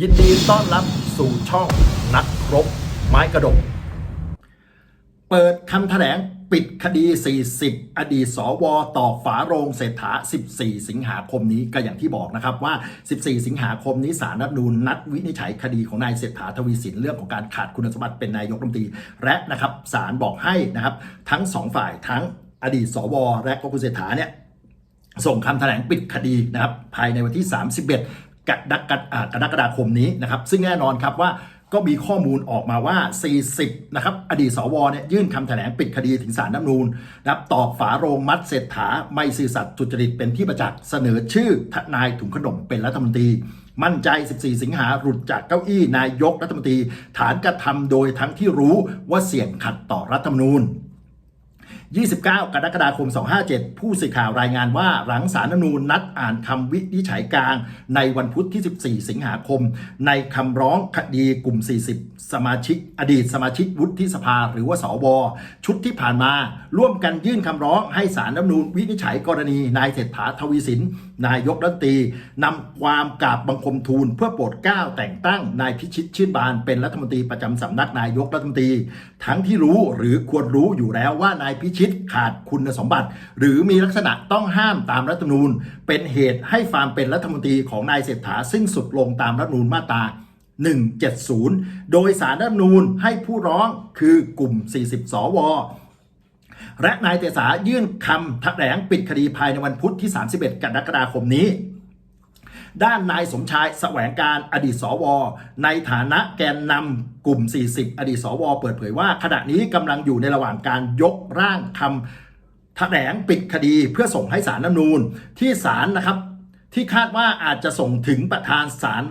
ยินดีต้อนรับสู่ช่องนักรบไม้กระดก เปิดคำแถลงปิดคดี 40 อดีตสวต่อฝาโรงเศรษฐา 14 สิงหาคมนี้ก็อย่างที่บอกนะครับว่า 14 สิงหาคมนี้สารรัฐนูญนัดวินิจฉัยคดีของนายเศรษฐาทวีสินเรื่องของการขาดคุณสมบัติเป็นนายกรัฐมนตรีและนะครับสารบอกให้นะครับทั้งสองฝ่ายทั้งอดีตสว และก็คุณเศรษฐาเนี่ยส่งคำแถลงปิดคดีนะครับภายในวันที่ 31 กรกฎากรกฎาคมนี้นะครับ ซึ่งแน่นอนครับว่าก็มีข้อมูลออกมาว่า 40 นะครับ อดีตสวเนี่ยยื่นคำแถลงปิดคดีถึงศาลน้ำนูนนะครับตอกฝาโรงมัดเศรษฐา ไม่ซื่อสัตย์จุจริตเป็นที่ประจักษ์เสนอชื่อทนายถุงขนมเป็นรัฐมนตรี มั่นใจ 14 สิงหาหลุดจากเก้าอี้นายกรัฐมนตรี ฐานกระทำโดยทั้งที่รู้ว่าเสี่ยงขัดต่อรัฐธรรมนูญ 29 กรกฎาคม 257 ผู้สื่อข่าวรายงานว่าหลังสารนูญนัดอ่านคำวินิจฉัยกลาง ในวันพุธที่ 14 สิงหาคม ในคำร้องคดีกลุ่ม 40 สมาชิก อดีตสมาชิกวุฒิสภาหรือว่าสวชุดที่ผ่านมา ร่วมกันยื่นคำร้องให้สารรัฐนูญวินิจฉัยกรณีนายเศรษฐาทวีสิน นายกรัฐมนตรีนำความกราบบังคมทูลเพื่อโปรดเกล้าแต่งตั้งนายพิชิตชื่นบานเป็นรัฐมนตรีประจำสำนักนายกรัฐมนตรี ทั้งที่รู้หรือควรรู้อยู่แล้วว่านายพิชิตขาดคุณสมบัติ หรือมีลักษณะต้องห้ามตามรัฐธรรมนูญ เป็นเหตุให้ความเป็นรัฐมนตรีของนายเศรษฐาสิ้นสุดลงตามรัฐธรรมนูญมาตรา170 โดยสารรัฐธรรมนูญให้ผู้ร้องคือกลุ่ม 40 สว และนายเตษายื่นคำแถลงปิดคดีภายในวันพุธที่ 31 กรกฎาคมนี้ ด้านนายสมชายแสวงการอดีตสว ในฐานะแกนนำกลุ่ม 40 อดีตสว เปิดเผยว่า ขณะนี้กำลังอยู่ในระหว่างการยกร่างคำแถลงปิดคดีเพื่อส่งให้สารน้ำนูนที่ศาลนะครับที่คาดว่าอาจจะส่งถึงประธานศาล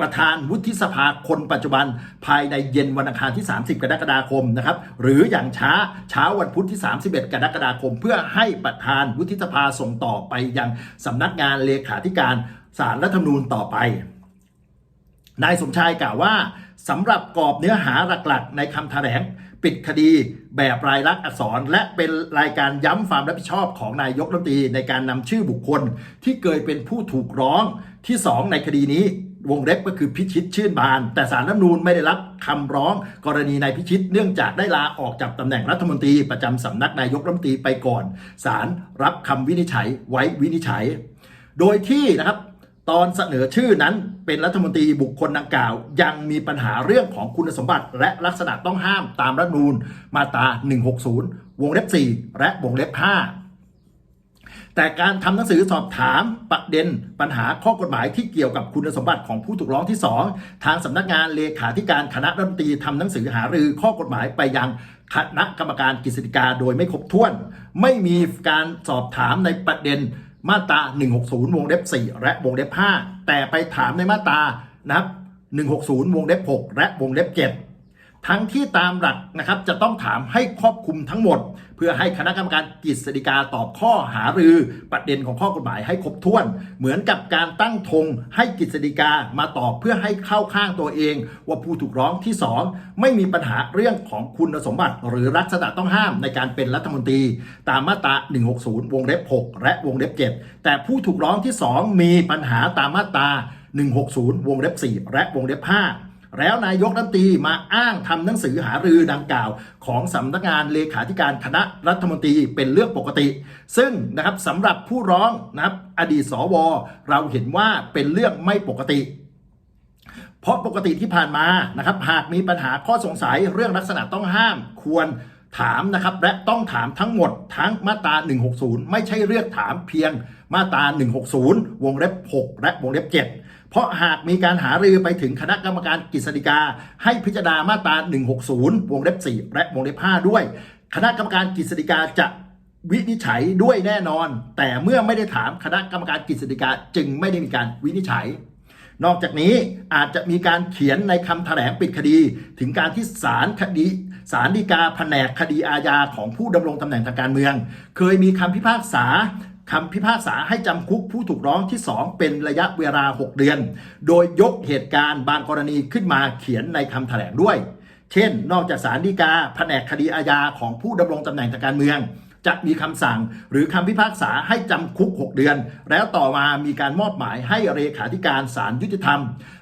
ประธานวุฒิสภาคนปัจจุบัน ภายในเย็นวันอังคารที่ 30 กรกฎาคมนะครับหรืออย่างช้าเช้าวันพุธที่ 31 กรกฎาคม เพื่อให้ประธานวุฒิสภาส่งต่อไปยังสำนักงานเลขาธิการสารรัฐธรรมนูญต่อไปนายสมชายกล่าวว่าสำหรับกรอบเนื้อหาหลักๆ ในคำแถลงปิดคดีแบบรายลักษณ์อักษร และเป็นรายการย้ำความรับผิดชอบของนายกรัฐมนตรีในการนำชื่อบุคคลที่เคยเป็นผู้ถูกร้องที่ 2 ในคดีนี้ วงเล็บก็คือพิชิตชื่นบาน แต่สารรัฐนูญไม่ได้รับคำร้องกรณีนายพิชิต เนื่องจากได้ลาออกจากตำแหน่งรัฐมนตรีประจำสำนักนายกรัฐมนตรีไปก่อนศาลรับคำวินิจฉัยไว้วินิจฉัย โดยที่นะครับตอนเสนอชื่อนั้นเป็นรัฐมนตรีบุคคลดังกล่าว ยังมีปัญหาเรื่องของคุณสมบัติ และลักษณะต้องห้ามตามรัฐนูญมาตรา 160 วงเล็บ 4 และวงเล็บ 5 แต่การทำหนังสือสอบถามประเด็นปัญหาข้อกฎหมายที่เกี่ยวกับคุณสมบัติของผู้ถูกร้องที่ 2 ทางสำนักงานเลขาธิการคณะรัฐมนตรีทำหนังสือหารือข้อกฎหมายไปยังคณะกรรมการกฤษฎีกาโดยไม่ครบถ้วน ไม่มีการสอบถามในประเด็นมาตรา 160 วงเล็บ 4 และวงเล็บ 5 แต่ไปถามในมาตรานะครับ160 วงเล็บ 6 และวงเล็บ 7 ทั้งที่ตามหลักนะครับจะต้องถามให้ครอบคลุมทั้งหมด เพื่อให้คณะกรรมการกฤษฎีกาตอบข้อหารือประเด็นของข้อกฎหมายให้ครบถ้วน เหมือนกับการตั้งธงให้กฤษฎีกามาตอบเพื่อให้เข้าข้างตัวเอง ว่าผู้ถูกร้องที่ 2 ไม่มีปัญหาเรื่องของคุณสมบัติ หรือลักษณะต้องห้ามในการเป็นรัฐมนตรี ตามมาตรา 160 วงเล็บ 6 และวงเล็บ 7 แต่ผู้ถูกร้องที่ 2 มีปัญหาตามมาตรา160 วงเล็บ 4 และวงเล็บ 5 แล้วนายกรัฐมนตรีมาอ้างทำหนังสือหารือดังกล่าว ของสำนักงานเลขาธิการคณะรัฐมนตรีเป็นเรื่องปกติ ซึ่งนะครับสำหรับผู้ร้องนะครับอดีตสว เราเห็นว่าเป็นเรื่องไม่ปกติเพราะปกติที่ผ่านมานะครับหากมีปัญหาข้อสงสัยเรื่องลักษณะต้องห้ามควรถามนะครับและต้องถามทั้งหมดทั้งมาตรา 160 ไม่ใช่เลือกถามเพียงมาตรา 160 วงเล็บ 6 และวงเล็บ 7 เพราะหากมีการหารือไปถึงคณะกรรมการกฤษฎีกา ให้พิจารณามาตรา 160 วงเล็บ 4 และวงเล็บ 5 ด้วย คณะกรรมการกฤษฎีกาจะวินิจฉัยด้วยแน่นอน แต่เมื่อไม่ได้ถามคณะกรรมการกฤษฎีกาจึงไม่ได้มีการวินิจฉัย นอกจากนี้อาจจะมีการเขียนในคำแถลงปิดคดี ถึงการที่ศาลคดีศาลฎีกาแผนกคดีอาญาของผู้ดำรงตำแหน่งทางการเมือง เคยมีคำพิพากษา คำพิพากษาให้จำคุกผู้ถูกร้องที่ 2 เป็นระยะเวลา 6 เดือน โดยยกเหตุการณ์บางกรณีขึ้นมาเขียนในคำแถลงด้วย เช่น นอกจากศาลฎีกาแผนกคดีอาญาของผู้ดำรงตำแหน่งทางการเมือง จะมีคำสั่งหรือคำพิพากษาให้จำคุก 6 เดือน แล้วต่อมามีการมอบหมายให้เลขาธิการศาลยุติธรรม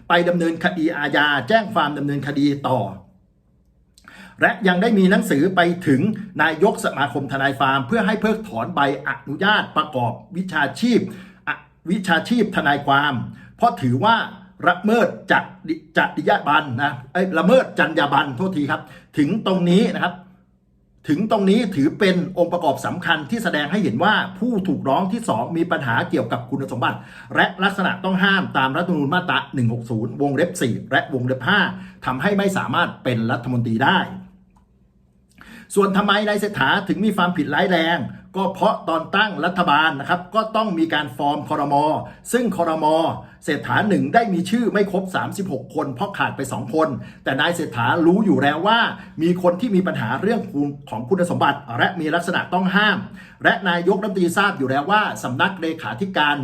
ไปดำเนินคดีอาญาแจ้งความดำเนินคดีต่อ และยังได้มีหนังสือไปถึงนายกสมาคมทนายฟาร์ม เพื่อให้เพิกถอนใบอนุญาตประกอบวิชาชีพวิชาชีพทนายความ เพราะถือว่าละเมิดจัดจริยาบันนะเอ้ละเมิดจรรยาบรรณโทษทีครับ ถึงตรงนี้นะครับ ถึงตรงนี้ถือเป็นองค์ประกอบสำคัญที่แสดงให้เห็นว่าผู้ถูกร้องที่ 2 มีปัญหาเกี่ยวกับคุณสมบัติ และลักษณะต้องห้ามตามรัฐธรรมนูญมาตรา160 วงเล็บ 4 และวงเล็บ 5ทำให้ไม่สามารถเป็นรัฐมนตรีได้ ส่วนทำไมนายเศรษฐาถึงมีความผิดร้ายแรง ก็เพราะตอนตั้งรัฐบาลนะครับก็ต้องมีการฟอร์มคอรมอซึ่งคอรมอเศรษฐาหนึ่งได้มีชื่อไม่ครบ 36 คน เพราะขาดไป 2 คน แต่นายเศรษฐารู้อยู่แล้วว่า มีคนที่มีปัญหาเรื่องของคุณสมบัติ และมีลักษณะต้องห้าม และนายกรัฐมนตรีทราบอยู่แล้วว่าสำนักเลขาธิการ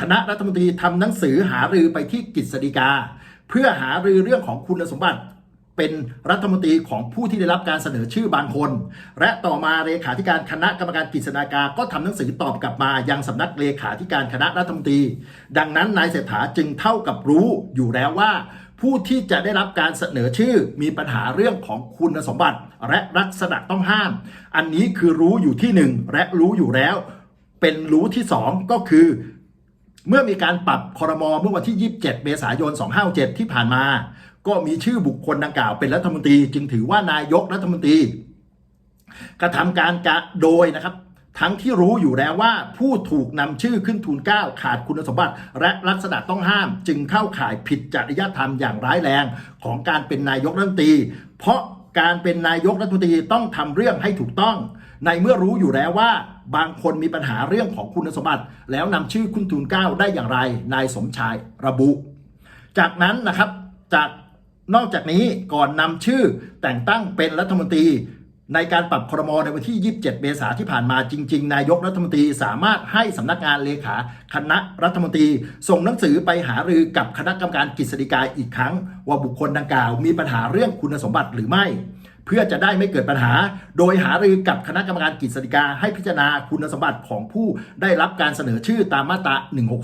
คณะรัฐมนตรีทำหนังสือหารือไปที่กฤษฎีกา เพื่อหารือเรื่องของคุณสมบัติ เป็นรัฐมนตรีของผู้ที่ได้รับการเสนอชื่อบางคน และต่อมาเลขาธิการคณะกรรมการกฤษฎีกาก็ทำหนังสือตอบกลับมายังสำนักเลขาธิการคณะรัฐมนตรี ดังนั้นนายเศรษฐาจึงเท่ากับรู้อยู่แล้วว่า ผู้ที่จะได้รับการเสนอชื่อมีปัญหาเรื่องของคุณสมบัติ และลักษณะต้องห้าม อันนี้คือรู้อยู่ที่หนึ่งและรู้อยู่แล้ว เป็นรู้ที่สองก็คือเมื่อมีการปรับคอรมอเมื่อวันที่ 27 เมษายน 257 ที่ผ่านมา ก็มีชื่อบุคคลดังกล่าวเป็นรัฐมนตรี จึงถือว่านายกรัฐมนตรี กระทำการกะโดยนะครับ ทั้งที่รู้อยู่แล้วว่าผู้ถูกนำชื่อขึ้นทูลเก้าขาดคุณสมบัติ และลักษณะต้องห้าม จึงเข้าข่ายผิดจริยธรรมอย่างร้ายแรงของการเป็นนายกรัฐมนตรี เพราะการเป็นนายกรัฐมนตรีต้องทำเรื่องให้ถูกต้อง ในเมื่อรู้อยู่แล้วว่าบางคนมีปัญหาเรื่องของคุณสมบัติ แล้วนำชื่อคุณทูลเก้าได้อย่างไร นายสมชายระบุ จากนั้นนะครับจาก นอกจากนี้ก่อนนำชื่อแต่งตั้งเป็นรัฐมนตรี ในการปรับครมในวันที่ 27 เมษาที่ผ่านมาจริง ๆ นายกรัฐมนตรีสามารถให้สำนักงานเลขาคณะรัฐมนตรี ส่งหนังสือไปหารือกับคณะกรรมการกฤษฎีกาอีกครั้ง ว่าบุคคลดังกล่าวมีปัญหาเรื่องคุณสมบัติหรือไม่เพื่อจะได้ไม่เกิดปัญหา โดยหารือกับคณะกรรมการกฤษฎีกาให้พิจารณาคุณสมบัติของผู้ได้รับการเสนอชื่อตามมาตรา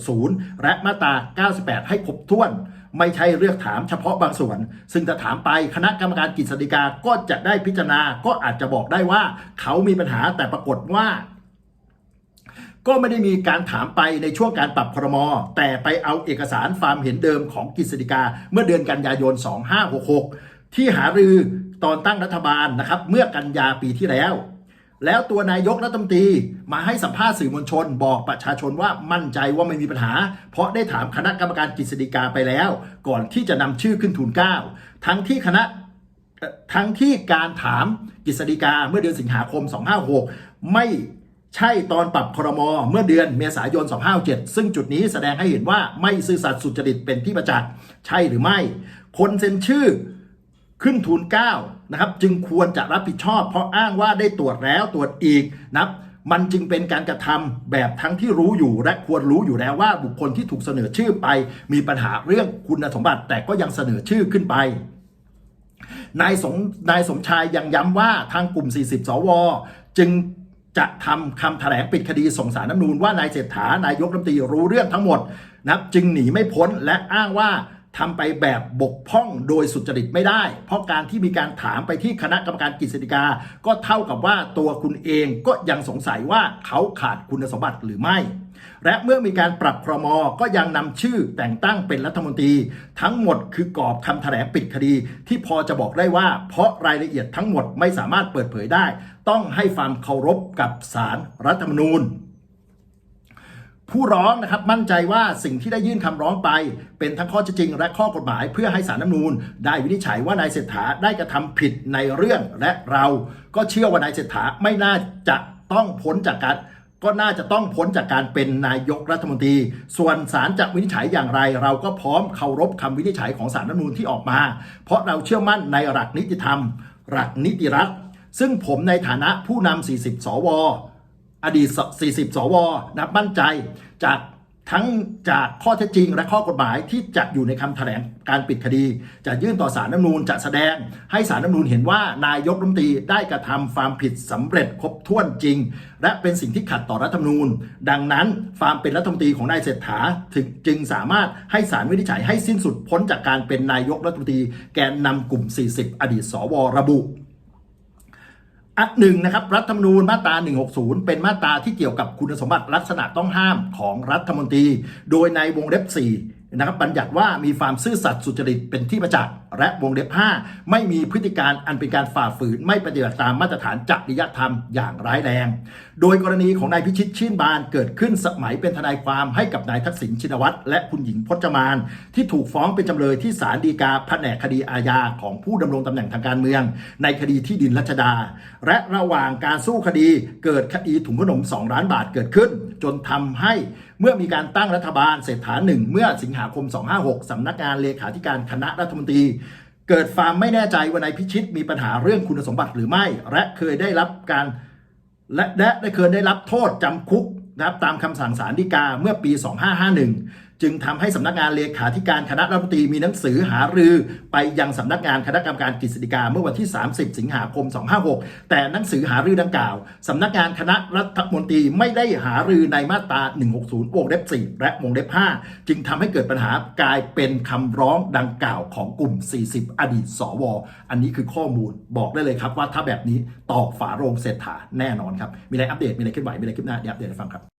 160 และมาตรา 98 ให้ครบถ้วน ไม่ใช่เลือกถามเฉพาะบางส่วน ซึ่งถ้าถามไปคณะกรรมการกฤษฎีกาก็จะได้พิจารณาก็อาจจะบอกได้ว่า เขามีปัญหาแต่ปรากฏว่า ก็ไม่ได้มีการถามไปในช่วงการปรับครม แต่ไปเอาเอกสารฟามเห็นเดิมของกฤษฎีกา เมื่อเดือนกันยายน 2566 ที่หารือตอนตั้งรัฐบาลนะครับ เมื่อกันยาปีที่แล้ว แล้วตัวนายกรัฐมนตรีมาให้สัมภาษณ์สื่อมวลชน บอกประชาชนว่ามั่นใจว่าไม่มีปัญหา เพราะได้ถามคณะกรรมการกฤษฎีกาไปแล้ว ก่อนที่จะนำชื่อขึ้นทูลเกล้าทั้งที่คณะทั้งที่การถามกฤษฎีกาเมื่อเดือนสิงหาคม 256 ไม่ใช่ตอนปรับครมเมื่อเดือนเมษายน 257 ซึ่งจุดนี้แสดงให้เห็นว่าไม่ซื่อสัตย์สุจริตเป็นที่ประจักษ์ใช่หรือไม่ คนเซ็นชื่อ ขึ้นทูลเก้านะครับจึงควรจะรับผิดชอบ เพราะอ้างว่าได้ตรวจแล้วตรวจอีกนะครับมันจึงเป็นการกระทำแบบทั้งที่รู้อยู่และควรรู้อยู่แล้วว่าบุคคลที่ถูกเสนอชื่อไปมีปัญหาเรื่องคุณสมบัติ แต่ก็ยังเสนอชื่อขึ้นไปนายสมนายสมชายยังย้ำว่าทางกลุ่ม 40 สว จึงจะทำคำแถลงปิดคดีส่งสารน้ำนูนว่านายเศรษฐานายกรัฐมนตรีรู้เรื่องทั้งหมดนะครับจึงหนีไม่พ้นและอ้างว่า ทำไปแบบบกพร่องโดยสุจริตไม่ได้ เพราะการที่มีการถามไปที่คณะกรรมการกฤษฎีกา ก็เท่ากับว่าตัวคุณเองก็ยังสงสัยว่าเขาขาดคุณสมบัติหรือไม่ และเมื่อมีการปรับครมก็ยังนำชื่อแต่งตั้งเป็นรัฐมนตรี ทั้งหมดคือกรอบคำแถลงปิดคดี ที่พอจะบอกได้ว่า เพราะรายละเอียดทั้งหมดไม่สามารถเปิดเผยได้ ต้องให้ความเคารพกับสารรัฐธรรมนูญ ผู้ร้องนะครับมั่นใจว่าสิ่งที่ได้ยื่นคำร้องไป เป็นทั้งข้อเท็จจริง และข้อกฎหมายเพื่อให้สารน้ำนูนได้วินิจฉัยว่านายเศรษฐาได้กระทำผิดในเรื่องและเรา ก็เชื่อว่านายเศรษฐาไม่น่าจะต้องพ้นจากการก็น่าจะต้องพ้นจากการเป็นนายกรัฐมนตรี ส่วนศาลจะวินิจฉัยอย่างไร เราก็พร้อมเคารพคำวินิจฉัยของศาลรัฐมนูญที่ออกมา เพราะเราเชื่อมั่นในหลักนิติธรรม หลักนิติรัฐ ซึ่งผมในฐานะผู้นำ40 สว อดีต 40 สวนับมั่นใจจากทั้งจากข้อเท็จจริงและข้อกฎหมายที่จะอยู่ในคำแถลงการปิดคดี จะยื่นต่อสารน้ำนูญจะแสดง ให้สารน้ำนูญเห็นว่านายกรัฐมนตรีได้กระทำความผิดสำเร็จครบถ้วนจริง และเป็นสิ่งที่ขัดต่อรัฐธรรมนูญ ดังนั้นความเป็นรัฐมนตรีของนายเศรษฐาถึงจึงสามารถให้สารวินิจฉัยให้สิ้นสุดพ้นจากการเป็นนายกรัฐมนตรีแกนนำกลุ่ม 40 อดีตสวระบุ อันหนึ่งนะครับรัฐธรรมนูญมาตรา 160 เป็นมาตราที่เกี่ยวกับคุณสมบัติลักษณะต้องห้ามของรัฐมนตรี โดยในวงเล็บ4 นะครับบัญญัติว่ามีความซื่อสัตย์สุจริตเป็นที่ประจักษ์และวงเล็บ 5 ไม่มีพฤติการอันเป็นการฝ่าฝืน ไม่ปฏิบัติตามมาตรฐานจริยธรรมอย่างร้ายแรง โดยกรณีของนายพิชิตชื่นบานเกิดขึ้นสมัยเป็นทนายความให้กับนายทักษิณชินวัตรและคุณหญิงพจมาน ที่ถูกฟ้องเป็นจำเลยที่ศาลฎีกาแผนกคดีอาญาของผู้ดำรงตำแหน่งทางการเมือง ในคดีที่ดินรัชดา และระหว่างการสู้คดีเกิดคดีถุงขนม 2 ล้านบาทเกิดขึ้น จนทำให้ เมื่อมีการตั้งรัฐบาลเศรษฐาหนึ่งเมื่อสิงหาคม 256 สำนักงานเลขาธิการคณะรัฐมนตรี เกิดความไม่แน่ใจว่านายพิชิตมีปัญหาเรื่องคุณสมบัติหรือไม่ และเคยได้รับการและและได้เคยได้รับโทษจำคุกนะครับตามคำสั่งศาลฎีกาเมื่อปี 2551 จึงทำให้สำนักงานเลขาธิการคณะรัฐมนตรีมีหนังสือหารือ ไปยังสำนักงานคณะกรรมการกฤษฎีกาเมื่อวันที่ 30 สิงหาคม 256 แต่หนังสือหารือดังกล่าวสำนักงานคณะรัฐมนตรีไม่ได้หารือในมาตรา 160 วงเล็บ 4 และวงเล็บ 5 จึงทำให้เกิดปัญหากลายเป็นคำร้องดังกล่าวของกลุ่ม 40 อดีต สว อันนี้คือข้อมูลบอกได้เลยครับว่าถ้าแบบนี้ตอกฝาโรงเศรษฐาแน่นอนครับ มีอะไรอัปเดต มีอะไรเคลื่อนไหวมีอะไรคืบหน้าเดี๋ยวอัปเดตให้ฟังครับ